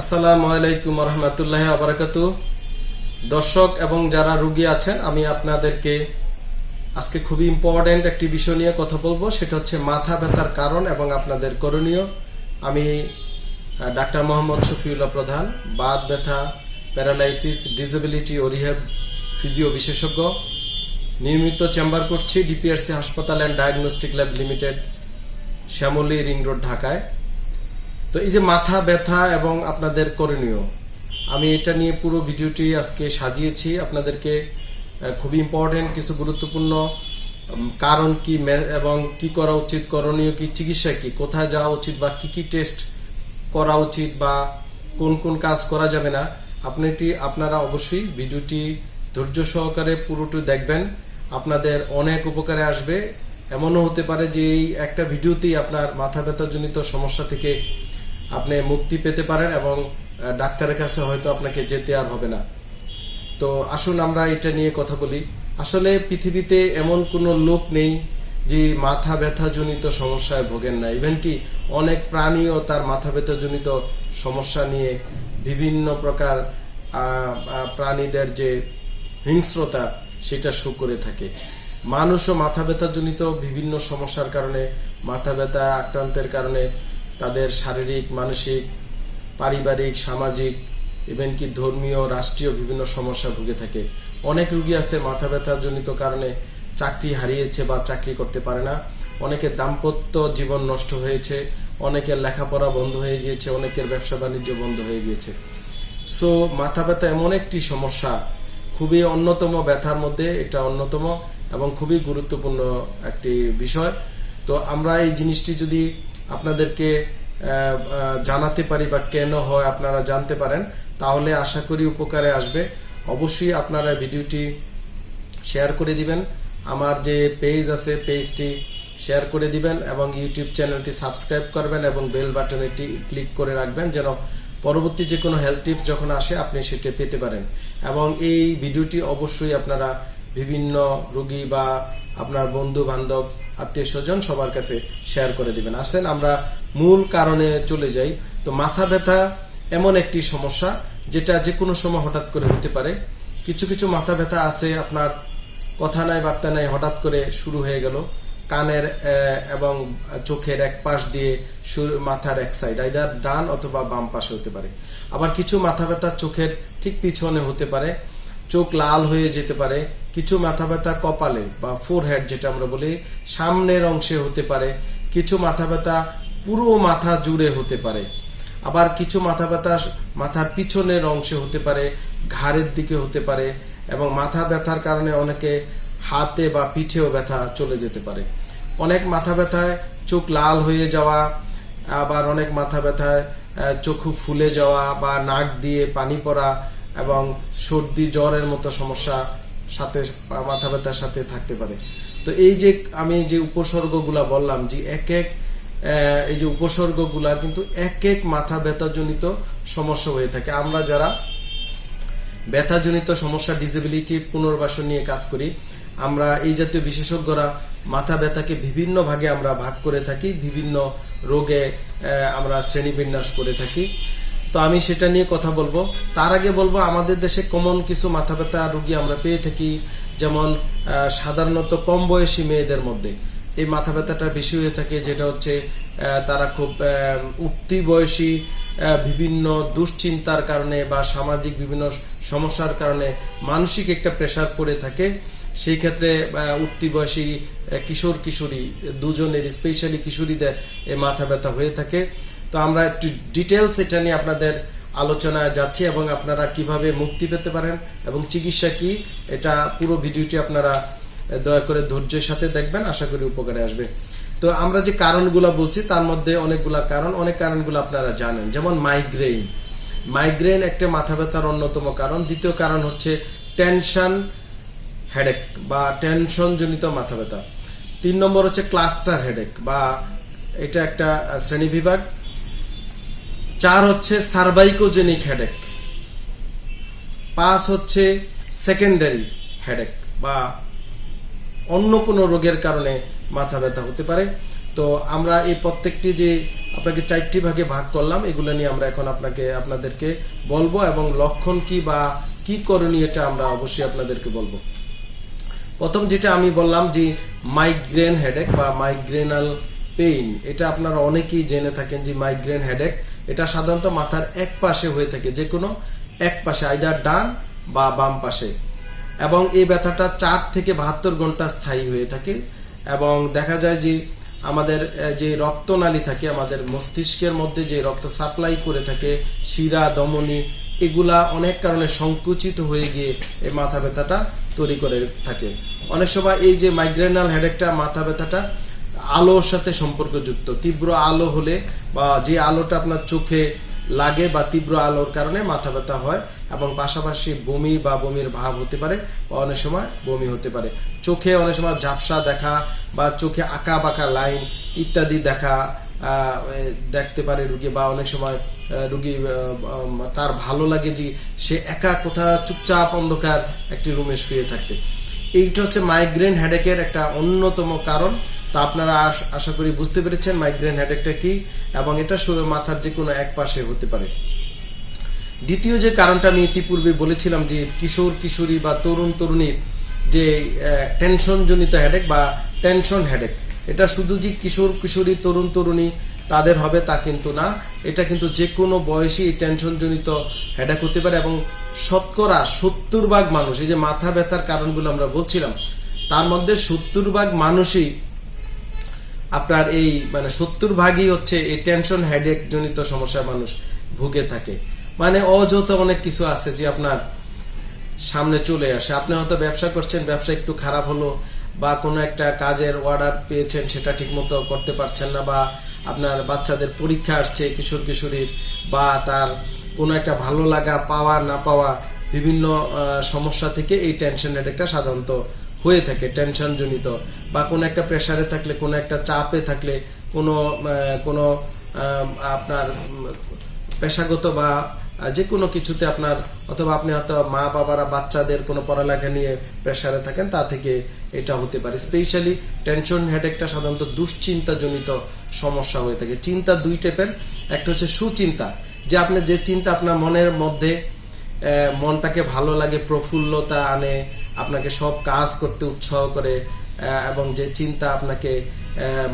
আসসালামু আলাইকুম রহমতুল্লাহ আবরাকাতু দর্শক এবং যারা রুগী আছেন, আমি আপনাদেরকে আজকে খুবই ইম্পর্ট্যান্ট একটি বিষয় নিয়ে কথা বলব। সেটা হচ্ছে মাথা ব্যথার কারণ এবং আপনাদের করণীয়। আমি ডাক্তার মোহাম্মদ শফিউল্লাহ প্রধান, বাত ব্যথা, প্যারালাইসিস, ডিসেবিলিটি ও রিহ্যাব ফিজিও বিশেষজ্ঞ। নিয়মিত চেম্বার করছি ডিপিআরসি হাসপাতাল and diagnostic lab limited, Shyamoli ring road, ঢাকায়। তো এই যে মাথা ব্যথা এবং আপনাদের করণীয়, আমি এটা নিয়ে পুরো ভিডিওটি আজকে সাজিয়েছি। আপনাদেরকে খুবই ইম্পর্টেন্ট কিছু গুরুত্বপূর্ণ কারণ কি এবং কি করা উচিত, করণীয় কি, চিকিৎসা কি, কোথায় যাওয়া উচিত বা কি কি টেস্ট করা উচিত বা কোন কোন কাজ করা যাবে না আপনি এটি আপনারা অবশ্যই ভিডিওটি ধৈর্য সহকারে পুরোটি দেখবেন। আপনাদের অনেক উপকারে আসবে। এমনও হতে পারে যে এই একটা ভিডিওতেই আপনার মাথা ব্যথাজনিত সমস্যা থেকে আপনি মুক্তি পেতে পারেন এবং ডাক্তারের কাছে হয়তো আপনাকে যেতে আর হবে না। তো আসুন আমরা এটা নিয়ে কথা বলি। আসলে পৃথিবীতে এমন কোনো লোক নেই যে মাথা ব্যথা জনিত সমস্যায় ভোগেন না। ইভেন কি অনেক প্রাণীও তার মাথা ব্যথা জনিত সমস্যা নিয়ে বিভিন্ন প্রকার প্রাণীদের যে হিংস্রতা, সেটা শো করে থাকে। মানুষও মাথা ব্যথা জনিত বিভিন্ন সমস্যার কারণে, মাথা ব্যথা আক্রান্তের কারণে তাদের শারীরিক, মানসিক, পারিবারিক, সামাজিক ইভেন কি ধর্মীয়, রাষ্ট্রীয় বিভিন্ন সমস্যা ভুগে থাকে। অনেক রুগী আছে মাথা ব্যথার জনিত কারণে চাকরি হারিয়েছে বা চাকরি করতে পারে না। অনেকের দাম্পত্য জীবন নষ্ট হয়েছে, অনেকের লেখাপড়া বন্ধ হয়ে গিয়েছে, অনেকের ব্যবসা বাণিজ্য বন্ধ হয়ে গিয়েছে। সো মাথা ব্যথা এমন একটি সমস্যা, খুবই অন্যতম ব্যথার মধ্যে এটা অন্যতম এবং খুবই গুরুত্বপূর্ণ একটি বিষয়। তো আমরা এই জিনিসটি যদি আপনাদেরকে জানাতে পারি বা কেন হয় আপনারা জানতে পারেন, তাহলে আশা করি উপকারে আসবে। অবশ্যই আপনারা ভিডিওটি শেয়ার করে দিবেন। আমার যে পেজ আছে, পেজটি শেয়ার করে দিবেন এবং ইউটিউব চ্যানেলটি সাবস্ক্রাইব করবেন এবং বেল বাটনেটি ক্লিক করে রাখবেন যেন পরবর্তী যে কোনো হেলথ টিপস যখন আসে, আপনি সেটি পেতে পারেন। এবং এই ভিডিওটি অবশ্যই আপনারা বিভিন্ন রোগী বা আপনার বন্ধু বান্ধব আত্মীয় স্বজন সবার কাছে শেয়ার করে দিবেন। আসেন, আমরা মূল কারণে চলে যাই। তো মাথা ব্যথা এমন একটি সমস্যা, যেটা যে কোনো সময় হঠাৎ করে হতে পারে। কিছু কিছু মাথা ব্যথা আছে, আপনার কথা নাই, বার্তা নাই, হঠাৎ করে শুরু হয়ে গেল। কানের এবং চোখের এক পাশ দিয়ে মাথার এক সাইড আইদার ডান অথবা বাম পাশে হতে পারে। আবার কিছু মাথা ব্যথা চোখের ঠিক পিছনে হতে পারে। চোখ লাল হয়ে যেতে পারে। কিছু মাথা ব্যথা কপালে বা ফোরহেড যেটা আমরা বলি, সামনের অংশে হতে পারে, কিছু মাথা ব্যথা পুরো মাথা জুড়ে হতে পারে। আবার কিছু মাথা ব্যথা মাথার পিছনের অংশে হতে পারে, ঘাড়ের দিকে হতে পারে এবং মাথা ব্যথার কারণে অনেকে হাতে বা পিঠেও ব্যথা চলে যেতে পারে। অনেক মাথা ব্যথায় চোখ লাল হয়ে যাওয়া, আবার অনেক মাথা ব্যথায় চক্ষু ফুলে যাওয়া বা নাক দিয়ে পানি পড়া এবং সর্দি, জ্বরের মতো সমস্যা সাথে মাথা ব্যথার সাথে থাকতে পারে। তো এই যে আমি যে উপসর্গগুলা বললাম যে এক এক এই যে উপসর্গগুলা কিন্তু এক এক মাথা ব্যথাজনিত সমস্যা হয়ে থাকে। আমরা যারা ব্যথাজনিত সমস্যা ডিসেবিলিটি পুনর্বাসন নিয়ে কাজ করি, আমরা এই জাতীয় বিশেষজ্ঞরা মাথা ব্যথাকে বিভিন্ন ভাগে আমরা ভাগ করে থাকি, বিভিন্ন রোগে আমরা শ্রেণীবিন্যাস করে থাকি। তো আমি সেটা নিয়ে কথা বলব। তার আগে বলব, আমাদের দেশে কমন কিছু মাথা ব্যথা রোগী আমরা পেয়ে থাকি, যেমন সাধারণত কম বয়সী মেয়েদের মধ্যে। এই মাথা ব্যথাটা বেশি হয়ে থাকে, যেটা হচ্ছে তারা খুব উঠতি বয়সী বিভিন্ন দুশ্চিন্তার কারণে বা সামাজিক বিভিন্ন সমস্যার কারণে মানসিক একটা প্রেসার পড়ে থাকে। সেই ক্ষেত্রে উঠতি বয়সী কিশোর কিশোরী দুজনের স্পেশালি কিশোরীদের এই মাথা ব্যথা হয়ে থাকে। তো আমরা একটু ডিটেলস এটা নিয়ে আপনাদের আলোচনায় যাচ্ছি এবং আপনারা কীভাবে মুক্তি পেতে পারেন এবং চিকিৎসা কি, এটা পুরো ভিডিওটি আপনারা দয়া করে ধৈর্যের সাথে দেখবেন, আশা করি উপকারে আসবে। তো আমরা যে কারণগুলো বলছি, তার মধ্যে অনেকগুলা কারণ, অনেক কারণগুলো আপনারা জানেন। যেমন মাইগ্রেন মাইগ্রেন একটা মাথা ব্যথার অন্যতম কারণ। দ্বিতীয় কারণ হচ্ছে টেনশন হেডেক বা টেনশন জনিত মাথা ব্যথা। তিন নম্বর হচ্ছে ক্লাস্টার হেডেক বা এটা একটা শ্রেণীবিভাগ। চার হচ্ছে সার্ভাইকোজেনিক হেডেক পাঁচ হচ্ছে সেকেন্ডারি হেডেক বা অন্য কোনো রোগের কারণে মাথা ব্যথা হতে পারে। তো আমরা এই প্রত্যেকটি যে আপনাকে চারটি ভাগে ভাগ করলাম, এগুলো নিয়ে আমরা এখন আপনাকে, আপনাদেরকে বলব এবং লক্ষণ কি বা কি করণীয় এটা আমরা অবশ্যই আপনাদেরকে বলব। প্রথম যেটা আমি বললাম যে মাইগ্রেন হেডেক বা মাইগ্রেনাল পেইন এটা আপনারা অনেকেই জেনে থাকেন যে মাইগ্রেন হেডেক এটা সাধারণত মাথার এক পাশে হয়ে থাকে, যে কোনো এক পাশে আইদার ডান বা বাম পাশে। এবং এই ব্যথাটা চার থেকে বাহাত্তর ঘণ্টা স্থায়ী হয়ে থাকে। এবং দেখা যায় যে আমাদের যে রক্তনালী থাকে, আমাদের মস্তিষ্কের মধ্যে যে রক্ত সাপ্লাই করে থাকে, শিরা দমনী এগুলা অনেক কারণে সংকুচিত হয়ে গিয়ে এই মাথা ব্যথাটা তৈরি করে থাকে। অনেক সময় এই যে মাইগ্রেনাল হেডেকটা মাথা ব্যথাটা আলোর সাথে সম্পর্কযুক্ত। তীব্র আলো হলে বা যে আলোটা আপনার চোখে লাগে বা তীব্র আলোর কারণে মাথা ব্যথা হয় এবং পাশাপাশি বমি বা বমির ভাব হতে পারে বা অনেক সময় বমি হতে পারে। চোখে অনেক সময় ঝাপসা দেখা বা চোখে আঁকা বাঁকা লাইন ইত্যাদি দেখা দেখতে পারে রুগী বা অনেক সময় রুগী তার ভালো লাগে যে সে একা কোথা চুপচাপ অন্ধকার একটি রুমে শুয়ে থাকতে। এইটা হচ্ছে মাইগ্রেন হেডেকের একটা অন্যতম কারণ। তা আপনারা আশা করি বুঝতে পেরেছেন মাইগ্রেন হেডেকটা কি এবং এটা শুধু মাথার যে কোনো এক পাশে হতে পারে। দ্বিতীয় যে কারণটা আমি ইতিপূর্বে বলেছিলাম যে কিশোর, কিশোরী বা তরুণ তরুণীর যে টেনশন জনিত হেডেক বা টেনশন হেডেক এটা শুধু যে কিশোর, কিশোরী, তরুণ, তরুণী তাদের হবে তা কিন্তু না। এটা কিন্তু যে কোনো বয়সী টেনশন জনিত হেডেক হতে পারে এবং শতকরা সত্তর ভাগ মানুষ, এই যে মাথা ব্যথার কারণগুলো আমরা বলছিলাম, তার মধ্যে সত্তর ভাগ মানুষই আপনার এই মানে সত্তর ভাগই হচ্ছে এই টেনশন হেডেক জনিত সমস্যা মানুষ ভুগে থাকে। মানে অযথা অনেক কিছু আছে যে আপনার সামনে চলে আসে। আপনি হয়তো ব্যবসা করছেন, ব্যবসা একটু খারাপ হলো বা কোনো একটা কাজের অর্ডার পেয়েছেন, সেটা ঠিকমতো করতে পারছেন না বা আপনার বাচ্চাদের পরীক্ষা আসছে কিশোর, কিশোরীর বা তার কোনো একটা ভালো লাগা, পাওয়া, না পাওয়া বিভিন্ন সমস্যা থেকে এই টেনশন একটা সাধারণত হয়ে থাকে টেনশন জনিত বা কোনো একটা প্রেশারে থাকলে, কোনো একটা চাপে থাকলে, কোনো কোনো আপনার পেশাগত বা যে কোনো কিছুতে আপনার, অথবা আপনি হয়তো মা বাবারা, বাচ্চাদের কোনো পড়ালেখা নিয়ে প্রেশারে থাকেন, তা থেকে এটা হতে পারে। স্পেশালি টেনশন হেডেকটা সাধারণত দুশ্চিন্তাজনিত সমস্যা হয়ে থাকে। চিন্তা দুই টাইপের একটা হচ্ছে সুচিন্তা, যে আপনি যে চিন্তা আপনার মনের মধ্যে মনটাকে ভালো লাগে, প্রফুল্লতা আনে, আপনাকে সব কাজ করতে উৎসাহ করে এবং যে চিন্তা আপনাকে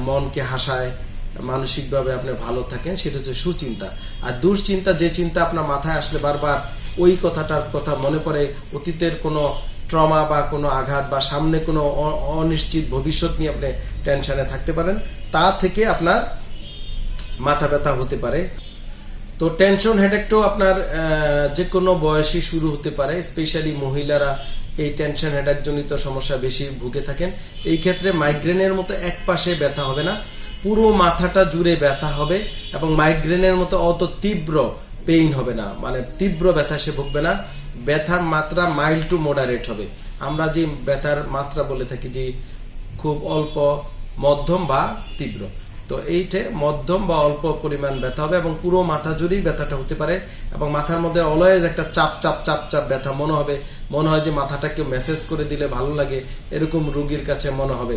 মনকে হাসায়, মানসিকভাবে আপনি ভালো থাকেন, সেটা হচ্ছে সুচিন্তা। আর দুশ্চিন্তা, যে চিন্তা আপনার মাথায় আসলে বারবার ওই কথাটার কথা মনে পড়ে, অতীতের কোনো ট্রমা বা কোনো আঘাত বা সামনে কোনো অনিশ্চিত ভবিষ্যৎ নিয়ে আপনি টেনশনে থাকতে পারেন, তা থেকে আপনার মাথা ব্যথা হতে পারে। তো টেনশন হেডেকটাও আপনার যে কোনো বয়সী শুরু হতে পারে স্পেশালি মহিলারা এই টেনশন হেডেক জনিত সমস্যা বেশি ভুগে থাকেন। এই ক্ষেত্রে মাইগ্রেনের মতো এক পাশে ব্যথা হবে না, পুরো মাথাটা জুড়ে ব্যথা হবে এবং মাইগ্রেনের মতো অত তীব্র পেইন হবে না মানে তীব্র ব্যথা সে ভুগবে না। ব্যথার মাত্রা মাইল্ড টু মডারেট হবে। আমরা যে ব্যথার মাত্রা বলে থাকি যে খুব অল্প, মধ্যম বা তীব্র। তো এইটে মধ্যম বা অল্প পরিমাণ ব্যথা হবে এবং পুরো মাথা জুড়েই ব্যথাটা হতে পারে এবং মাথার মধ্যে অলওয়েজ একটা চাপ চাপ চাপ চাপ ব্যথা মনে হবে। মনে হয় যে মাথাটাকে মেসেজ করে দিলে ভালো লাগে, এরকম রোগীর কাছে মনে হবে।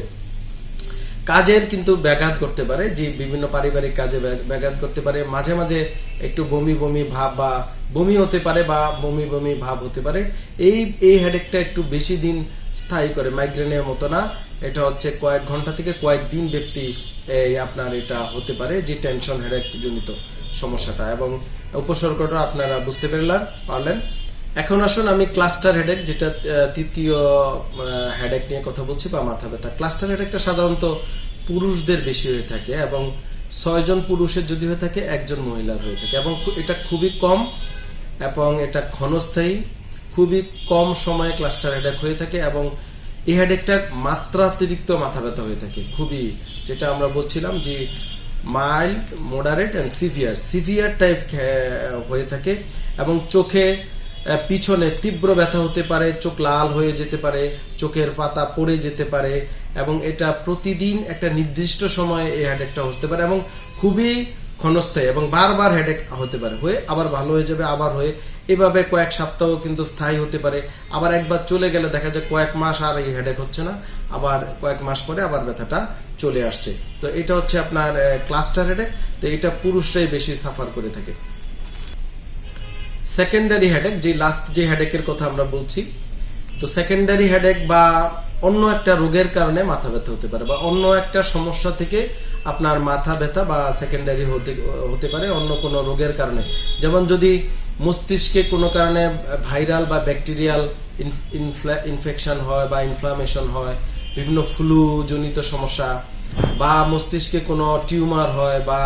কাজের কিন্তু ব্যাঘাত করতে পারে, যে বিভিন্ন পারিবারিক কাজে ব্যাঘাত করতে পারে। মাঝে মাঝে একটু বমি বমি ভাব বা বমি হতে পারে বা বমি বমি ভাব হতে পারে। এই এই হেডেকটা একটু বেশি দিন স্থায়ী করে মাইগ্রেনের মতো না। এটা হচ্ছে কয়েক ঘণ্টা থেকে কয়েক দিন ব্যক্তি এই আপনার এটা হতে পারে যে টেনশন হেডেক জনিত সমস্যাটা। এবং উপসর্গটা আপনারা বুঝতে পারলেন পারলেন। এখন আসুন আমি ক্লাস্টার হেডেক যেটা তৃতীয় হেডেক নিয়ে কথা বলছি, বা মাথা ব্যথা। ক্লাস্টার হেডেকটা সাধারণত পুরুষদের বেশি হয়ে থাকে এবং ছয়জন পুরুষের যদি হয়ে থাকে, একজন মহিলার হয়ে থাকে। এবং এটা খুবই কম এবং এটা ক্ষণস্থায়ী। খুবই কম সময়ে ক্লাস্টার হেডেক হয়ে থাকে এবং এই হেডেকটা মাত্রাতিরিক্ত মাথা ব্যথা হয়ে থাকে। খুবই, যেটা আমরা বলছিলাম যে mild moderate and severe severe type হয়ে থাকে এবং চোখে পিছনে তীব্র ব্যথা হতে পারে, চোখ লাল হয়ে যেতে পারে, চোখের পাতা পড়ে যেতে পারে এবং এটা প্রতিদিন একটা নির্দিষ্ট সময়ে এই হেডেকটা হতে পারে এবং খুবই ক্ষণস্থায়ী এবং বারবার হেডেক হতে পারে। হয়ে আবার ভালো হয়ে যাবে, আবার হয়ে এভাবে কয়েক সপ্তাহ কিন্তু স্থায়ী হতে পারে। আবার একবার চলে গেলে দেখা যায় কয়েক মাস আর এই হেডেক হচ্ছে না। আবার কয়েক মাস পরে আবার ব্যথাটা চলে আসছে। তো এটা হচ্ছে আপনার ক্লাস্টার হেডেক তো এটা পুরুষরাই বেশি সাফার করে থাকে। সেকেন্ডারি হেডেক যে লাস্ট যে হেডেকের কথা আমরা বলছি, তো সেকেন্ডারি হেডেক বা অন্য একটা রোগের কারণে মাথা ব্যথা হতে পারে বা অন্য একটা সমস্যা থেকে আপনার মাথা ব্যথা বা সেকেন্ডারি হতে হতে পারে, অন্য কোনো রোগের কারণে। যেমন যদি মস্তিষ্কে কোনো কারণে ভাইরাল বা ব্যাকটেরিয়াল ইনফেকশন হয় বা ইনফ্লামেশন হয়, বিভিন্ন ফ্লু জনিত সমস্যা, বা মস্তিষ্কে কোনো টিউমার হয়, বা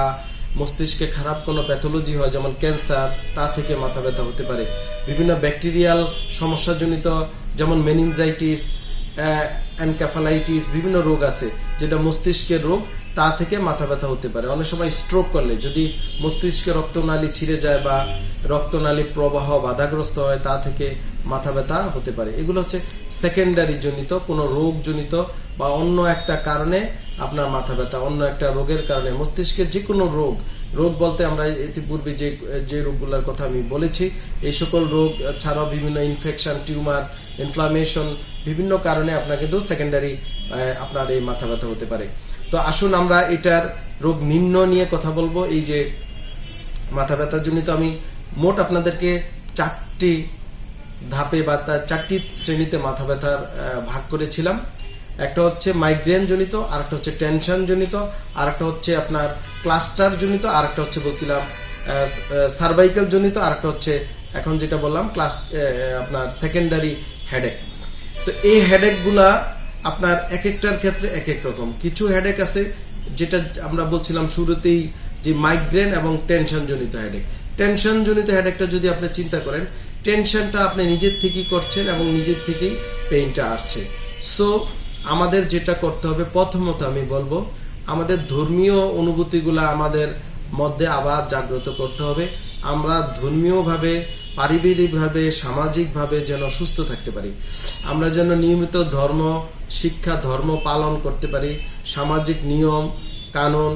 মস্তিষ্কে খারাপ কোনো প্যাথোলজি হয়, যেমন ক্যান্সার, তা থেকে মাথা ব্যথা হতে পারে। বিভিন্ন ব্যাকটেরিয়াল সমস্যাজনিত, যেমন মেনিনজাইটিস অ্যানক্যাফালাইটিস বিভিন্ন রোগ আছে, যেটা মস্তিষ্কের রোগ, তা থেকে মাথা ব্যথা হতে পারে। অনেক সময় স্ট্রোক করলে, যদি মস্তিষ্কে রক্তনালী ছিঁড়ে যায় বা রক্তনালী প্রবাহ বাধাগ্রস্ত হয়, তা থেকে মাথা ব্যথা হতে পারে। এগুলো হচ্ছে সেকেন্ডারি জনিত, কোনো রোগ জনিত বা অন্য একটা কারণে আপনার মাথা ব্যথা, অন্য একটা রোগের কারণে। মস্তিষ্কের যে কোনো রোগ রোগ বলতে আমরা ইতিপূর্বে যে যে রোগগুলোর কথা আমি বলেছি, এই সকল রোগ ছাড়াও বিভিন্ন ইনফেকশন টিউমার ইনফ্লামেশন বিভিন্ন কারণে আপনার কিন্তু সেকেন্ডারি আপনার এই মাথা ব্যথা হতে পারে। তো আসুন আমরা এটার রোগ নির্ণয় নিয়ে কথা বলব। এই যে মাথা ব্যথার জনিত আমি মোট আপনাদেরকে চারটি ধাপে বা তার চারটি শ্রেণীতে মাথা ব্যথার ভাগ করেছিলাম। একটা হচ্ছে মাইগ্রেন জনিত আর একটা হচ্ছে টেনশন জনিত আর একটা হচ্ছে আপনার ক্লাস্টার জনিত আর একটা হচ্ছে বলছিলাম সার্ভাইকাল জনিত আর একটা হচ্ছে এখন যেটা বললাম ক্লাস আপনার সেকেন্ডারি হেডেক তো এই হেডেকগুলা আপনার এক একটার ক্ষেত্রে এক এক রকম। কিছু হেডেক আছে যেটা আমরা বলছিলাম শুরুতেই যে মাইগ্রেন এবং টেনশন জনিত হেডেক টেনশন জনিত হেডেকটা যদি আপনি চিন্তা করেন টেনশনটা আপনি নিজের থেকেই করছেন এবং নিজের থেকেই পেইনটা আসছে। সো আমাদের যেটা করতে হবে, প্রথমত আমি বলব, আমাদের ধর্মীয় অনুভূতিগুলো আমাদের মধ্যে আবার জাগ্রত করতে হবে। আমরা ধর্মীয়ভাবে পারিবারিকভাবে, সামাজিকভাবে যেন সুস্থ থাকতে পারি। আমরা যেন নিয়মিত ধর্ম, শিক্ষা, ধর্ম পালন করতে পারি। সামাজিক নিয়ম, কানুন,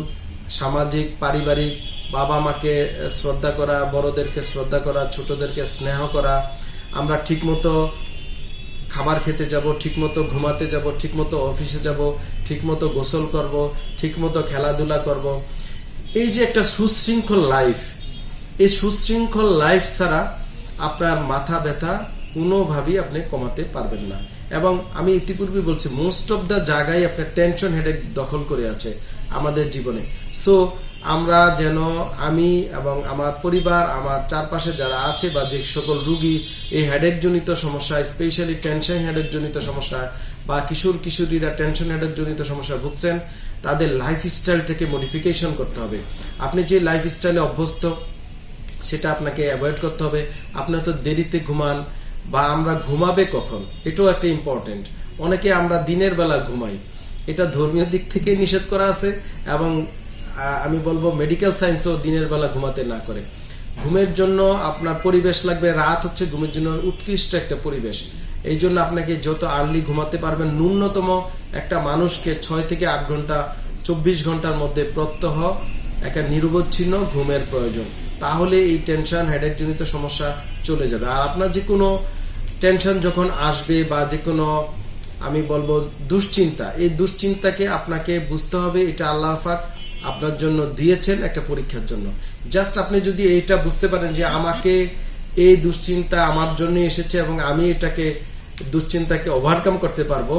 সামাজিক, পারিবারিক বাবা মাকে শ্রদ্ধা করা, বড়দেরকে শ্রদ্ধা করা, ছোটদেরকে স্নেহ করা। আমরা ঠিকমতো খাবার খেতে যাব, ঠিকমতো ঘুমাতে যাব, ঠিকমতো অফিসে যাব, ঠিকমতো গোসল করব, ঠিকমতো খেলাধুলা করব। এই যে একটা সুশৃঙ্খল লাইফ এই সুশৃঙ্খল লাইফ ছাড়া আপনার মাথা ব্যথা কোনোভাবেই আপনি কমাতে পারবেন না। এবং আমি ইতিপূর্বে বলছি মোস্ট অফ দ্য জায়গায় আপনার টেনশন হেডেক দখল করে আছে আমাদের জীবনে। সো আমরা যেন আমি এবং আমার পরিবার, আমার চারপাশে যারা আছে বা যে সকল রুগী, এই হেডেক জনিত সমস্যা স্পেশালি টেনশন হেডেক জনিত সমস্যা বা কিশোর, কিশোরীরা টেনশন হেডেক জনিত সমস্যা ভুগছেন, তাদের লাইফ স্টাইলটাকে মডিফিকেশন করতে হবে। আপনি যে লাইফস্টাইলে অভ্যস্ত সেটা আপনাকে অ্যাভয়েড করতে হবে। আপনি তো দেরিতে ঘুমান বা আমরা ঘুমাবে কখন? এটাও একটা ইম্পর্টেন্ট অনেকে আমরা দিনের বেলা ঘুমাই। এটা ধর্মীয় দিক থেকে নিষেধ করা আছে এবং আমি বলব মেডিকেল সায়েন্সও দিনের বেলা ঘুমাতে না করে। ঘুমের জন্য আপনার পরিবেশ লাগবে, রাত হচ্ছে ঘুমের জন্য উৎকৃষ্ট একটা পরিবেশ। এই জন্য আপনাকে যত আর্লি ঘুমাতে পারবেন, ন্যূনতম একটা মানুষকে ছয় থেকে আট ঘণ্টা, চব্বিশ ঘণ্টার মধ্যে প্রত্যহ, একটা নিরবচ্ছিন্ন ঘুমের প্রয়োজন। তাহলে এই টেনশন হেডেক জনিত সমস্যা চলে যাবে। আর আপনার যে কোনো টেনশন যখন আসবে বা যে কোনো, আমি বলব দুশ্চিন্তা, এই দুশ্চিন্তাকে আপনাকে বুঝতে হবে, এটা আল্লাহ পাক আপনার জন্য দিয়েছেন একটা পরীক্ষার জন্য। জাস্ট আপনি যদি এইটা বুঝতে পারেন যে আমাকে এই দুশ্চিন্তা আমার জন্য এসেছে এবং আমি এটাকে, দুশ্চিন্তাকে ওভারকাম করতে পারব,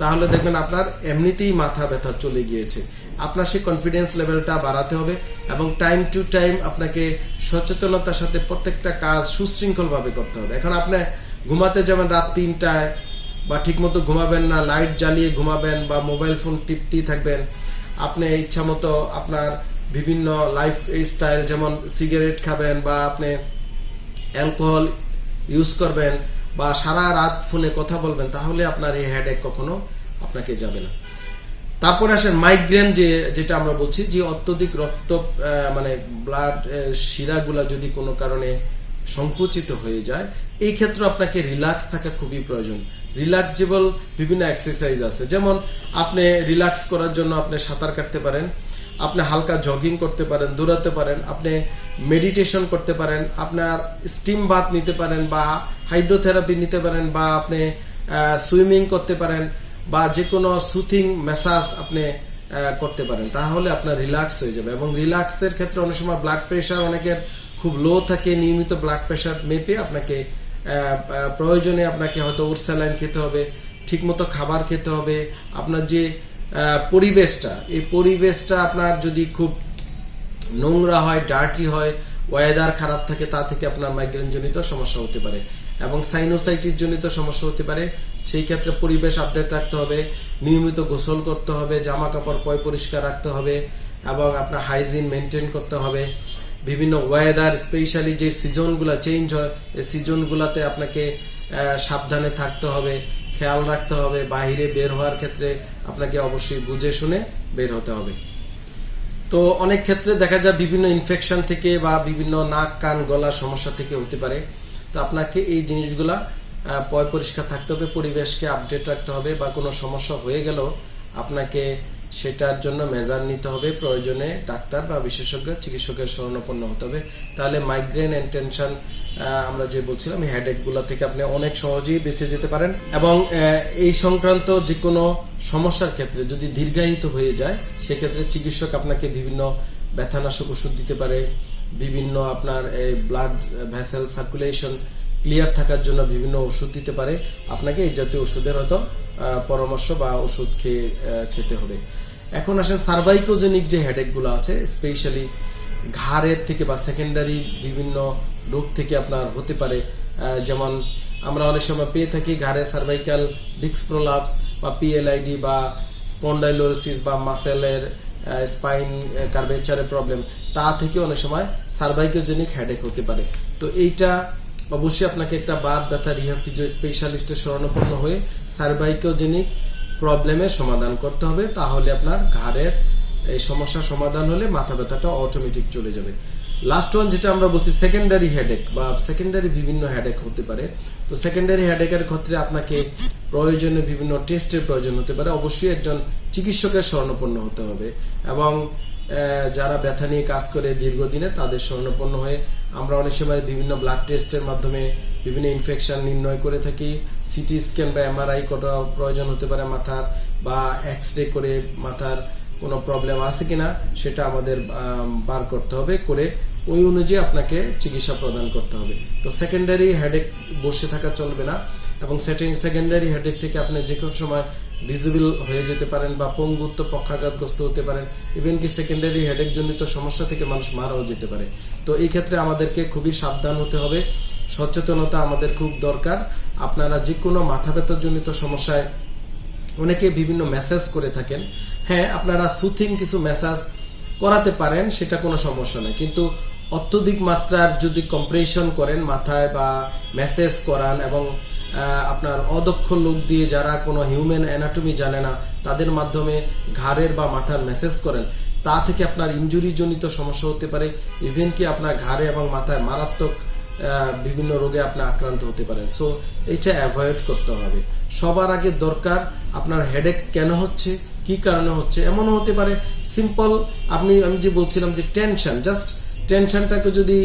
তাহলে দেখবেন আপনার এমনিতেই মাথা ব্যথা চলে গিয়েছে। আপনার সেই কনফিডেন্স লেভেলটা বাড়াতে হবে এবং টাইম টু টাইম আপনাকে সচেতনতার সাথে প্রত্যেকটা কাজ সুশৃঙ্খলভাবে করতে হবে। এখন আপনি ঘুমাতে যাবেন রাত তিনটায় বা ঠিকমতো ঘুমাবেন না লাইট জ্বালিয়ে ঘুমাবেন বা মোবাইল ফোন টিপতেই থাকবেন, আপনি ইচ্ছা মতো আপনার বিভিন্ন লাইফ স্টাইল যেমন সিগারেট খাবেন বা আপনি অ্যালকোহল ইউজ করবেন বা সারা রাত ফোনে কথা বলবেন, তাহলে আপনার এই হেডেক কখনো আপনাকে যাবে না। তারপরে আসেন মাইগ্রেন যে, যেটা আমরা বলছি, যে অত্যধিক রক্ত মানে ব্লাড শিরাগুলা যদি কোনো কারণে সংকুচিত হয়ে যায়, এই ক্ষেত্রে আপনাকে রিল্যাক্স থাকা খুবই প্রয়োজন। রিল্যাক্সেবল বিভিন্ন এক্সারসাইজ আছে। যেমন আপনি রিল্যাক্স করার জন্য আপনি সাঁতার কাটতে পারেন, আপনি হালকা জগিং করতে পারেন, দৌড়াতে পারেন, আপনি মেডিটেশন করতে পারেন, আপনার স্টিম বাথ নিতে পারেন বা হাইড্রোথেরাপি নিতে পারেন বা আপনি সুইমিং করতে পারেন। বা যে কোনো সুথিং ম্যাসাজ আপনি করতে পারেন, তাহলে আপনার রিল্যাক্স হয়ে যাবে। এবং রিল্যাক্সের ক্ষেত্রে অনেক সময় ব্লাড প্রেশার অনেকের খুব লো থাকে, নিয়মিত ব্লাড প্রেশার মেপে আপনাকে প্রয়োজনে আপনাকে হয়তো ওর স্যালাইন খেতে হবে, ঠিকমতো খাবার খেতে হবে। আপনার যে পরিবেশটা, এই পরিবেশটা আপনার যদি খুব নোংরা হয় ডার্টি হয় ওয়েদার খারাপ থাকে, তা থেকে আপনার মাইগ্রেনজনিত সমস্যা হতে পারে। এবং সাইনোসাইটিস জনিত সমস্যা হতে পারে। সেই ক্ষেত্রে পরিবেশ আপডেট রাখতে হবে, নিয়মিত গোসল করতে হবে জামা কাপড় পয় পরিষ্কার রাখতে হবে এবং আপনার হাইজিন মেনটেন করতে হবে। বিভিন্ন ওয়েদার স্পেশালি যে সিজনগুলো চেঞ্জ হয়, এই সিজনগুলোতে আপনাকে সাবধানে থাকতে হবে, খেয়াল রাখতে হবে বাইরে বের হওয়ার ক্ষেত্রে আপনাকে অবশ্যই বুঝে শুনে বের হতে হবে। তো অনেক ক্ষেত্রে দেখা যায় বিভিন্ন ইনফেকশন থেকে বা বিভিন্ন নাক, কান, গলার সমস্যা থেকে হতে পারে। তো আপনাকে এই জিনিসগুলা পয় পরিষ্কার থাকতে হবে, পরিবেশকে আপডেট রাখতে হবে বা কোনো সমস্যা হয়ে গেল আপনাকে সেটার জন্য মেজার নিতে হবে। প্রয়োজনে ডাক্তার বা বিশেষজ্ঞ, চিকিৎসকের শরণাপন্ন হতে হবে। তাহলে মাইগ্রেন অ্যান্ড টেনশন আমরা যে বলছিলাম, এই হেডেকগুলা থেকে আপনি অনেক সহজেই বেঁচে যেতে পারেন। এবং এই সংক্রান্ত যে কোনো সমস্যার ক্ষেত্রে যদি দীর্ঘায়িত হয়ে যায়, সেক্ষেত্রে চিকিৎসক আপনাকে বিভিন্ন ব্যথানাশক ওষুধ দিতে পারে বিভিন্ন আপনার এই ব্লাড ভেসেল সার্কুলেশন ক্লিয়ার থাকার জন্য বিভিন্ন ওষুধ দিতে পারে। আপনাকে এই জাতীয় ওষুধের হয়তো পরামর্শ বা ওষুধ খেয়ে খেতে হবে। এখন আসেন সার্ভাইকোজেনিক যে হেডেকগুলো আছে স্পেশালি ঘাড়ের থেকে বা সেকেন্ডারি বিভিন্ন রোগ থেকে আপনার হতে পারে। যেমন আমরা অনেক সময় পেয়ে থাকি ঘাড়ে সার্ভাইকাল ডিক্স প্রোলাপস বা পিএলআইডি বা স্পন্ডাইলোসিস বা মাসেলের স্পাইন কার্ভেচারের প্রবলেম তা থেকে অনেক সময় সার্ভাইকোজেনিক হেডেক হতে পারে। তো এইটা অবশ্যই আপনাকে একটা বাদ ব্যথা রিহা ফিজিও স্পেশালিস্টের শরণাপন্ন হয়ে সার্ভাইকোজেনিক প্রবলেমের সমাধান করতে হবে, তাহলে আপনার ঘাড়ের এই সমস্যার সমাধান হলে মাথা ব্যথাটা অটোমেটিক চলে যাবে। লাস্ট ওয়ান যেটা আমরা বলছি সেকেন্ডারি হেডেক বা সেকেন্ডারি বিভিন্ন হেডেক হতে পারে। তো সেকেন্ডারি হেডেকের ক্ষেত্রে আপনাকে প্রয়োজনে বিভিন্ন টেস্টের প্রয়োজন হতে পারে। অবশ্যই একজন চিকিৎসকের স্বর্ণপন্ন হতে হবে এবং যারা ব্যথা নিয়ে কাজ করে দীর্ঘদিনে তাদের স্বর্ণপন্ন হয়ে আমরা অনেক সময় বিভিন্ন ব্লাড টেস্টের মাধ্যমে বিভিন্ন ইনফেকশন নির্ণয় করে থাকি। সিটি স্ক্যান বা এমআরআই করা প্রয়োজন হতে পারে মাথার বা এক্স রে করে মাথার কোনো প্রবলেম আছে কিনা সেটা আমাদের বার করতে হবে করে ওই অনুযায়ী আপনাকে চিকিৎসা প্রদান করতে হবে। তো সেকেন্ডারি হেডেক বসে থাকা চলবে না। এবং সেটিং সেকেন্ডারি হেডেক থেকে আপনি যে কোনো সময় ডিজেবল হয়ে যেতে পারেন বা পঙ্গুত্ব পক্ষাঘাতগ্রস্ত হতে পারেন ইভেন কি সেকেন্ডারি হেডেক জনিত সমস্যা থেকে মানুষ মারাও যেতে পারে। তো এই ক্ষেত্রে আমাদেরকে খুবই সাবধান হতে হবে। সচেতনতা আমাদের খুব দরকার। আপনারা যে কোনো মাথা ব্যথা জনিত সমস্যায় অনেকে বিভিন্ন মেসেজ করে থাকেন। হ্যাঁ আপনারা সুথিং কিছু মেসেজ করাতে পারেন, সেটা কোনো সমস্যা নেই কিন্তু অত্যধিক মাত্রার যদি কম্প্রেশন করেন মাথায় বা মেসেজ করান এবং আপনার অদক্ষ লোক দিয়ে যারা কোনো হিউম্যান অ্যানাটমি জানে না, তাদের মাধ্যমে ঘাড়ের বা মাথার মেসেজ করেন, তা থেকে আপনার ইঞ্জুরি জনিত সমস্যা হতে পারে। ইভেন কি আপনার ঘাড়ে এবং মাথায় মারাত্মক বিভিন্ন রোগে আপনি আক্রান্ত হতে পারেন। সো এইটা অ্যাভয়েড করতে হবে। সবার আগে দরকার আপনার হেডেক কেন হচ্ছে, কি কারণে হচ্ছে, এমনও হতে পারে। সিম্পল আপনি, আমি যে বলছিলাম যে টেনশন জাস্ট টেনশনটাকে যদি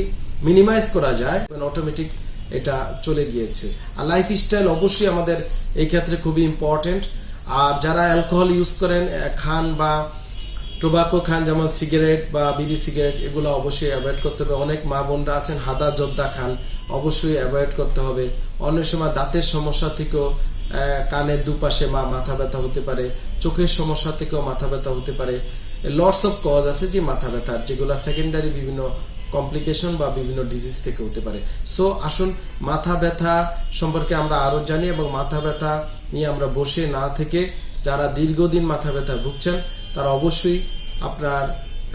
মিনিমাইজ করা যায় অটোমেটিক এটা চলে গিয়েছে। আর লাইফ স্টাইল অবশ্যই আমাদের এই ক্ষেত্রে খুবই ইম্পর্টেন্ট আর যারা অ্যালকোহল ইউজ করেন খান বা টোবাকো খান, যেমন সিগারেট বা বিড়ি সিগারেট এগুলো অবশ্যই অ্যাভয়েড করতে হবে। অনেক মা বোনরা আছেন, হাদা জর্দা খান, অবশ্যই অ্যাভয়েড করতে হবে। অনেক সময় দাঁতের সমস্যা থেকেও কানের দুপাশে মা মাথা ব্যথা হতে পারে, চোখের সমস্যা থেকেও মাথা ব্যথা হতে পারে। লটস অফ কজ আছে যে মাথা ব্যথার যেগুলো সেকেন্ডারি বিভিন্ন কমপ্লিকেশন বা বিভিন্ন ডিজিজ থেকে হতে পারে। সো আসুন, মাথা ব্যথা সম্পর্কে আমরা আরও জানি এবং মাথা ব্যথা নিয়ে আমরা বসে না থেকে যারা দীর্ঘদিন মাথা ব্যথা ভুগছেন, তারা অবশ্যই আপনার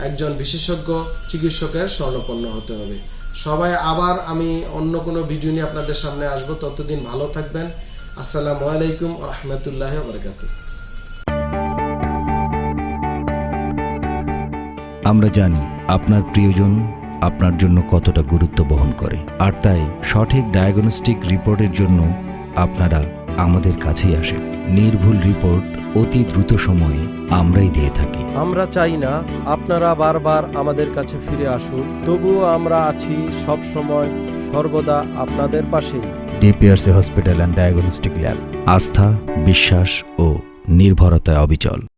একজন বিশেষজ্ঞ চিকিৎসকের স্বর্ণপন্ন হতে হবে। সবাই আবার আমি অন্য কোনো ভিডিও নিয়ে আপনাদের সামনে আসব। ততদিন ভালো থাকবেন। আসসালামু আলাইকুম রহমতুল্লাহ বরকাতুহ। আমরা জানি আপনার প্রিয়জন আপনার জন্য কতটা গুরুত্ব বহন করে। আর তাই সঠিক ডায়াগনস্টিক রিপোর্টের জন্য আপনারা আমাদের কাছেই আসেন। নির্ভুল রিপোর্ট অতি দ্রুত সময়ে আমরাই দিয়ে থাকি। আমরা চাই না আপনারা বারবার আমাদের কাছে ফিরে আসুন তবুও আমরা আছি সব সময় সর্বদা আপনাদের পাশে DPRC hospital and diagnostic lab আস্থা বিশ্বাস ও নির্ভরতায় অবিচল।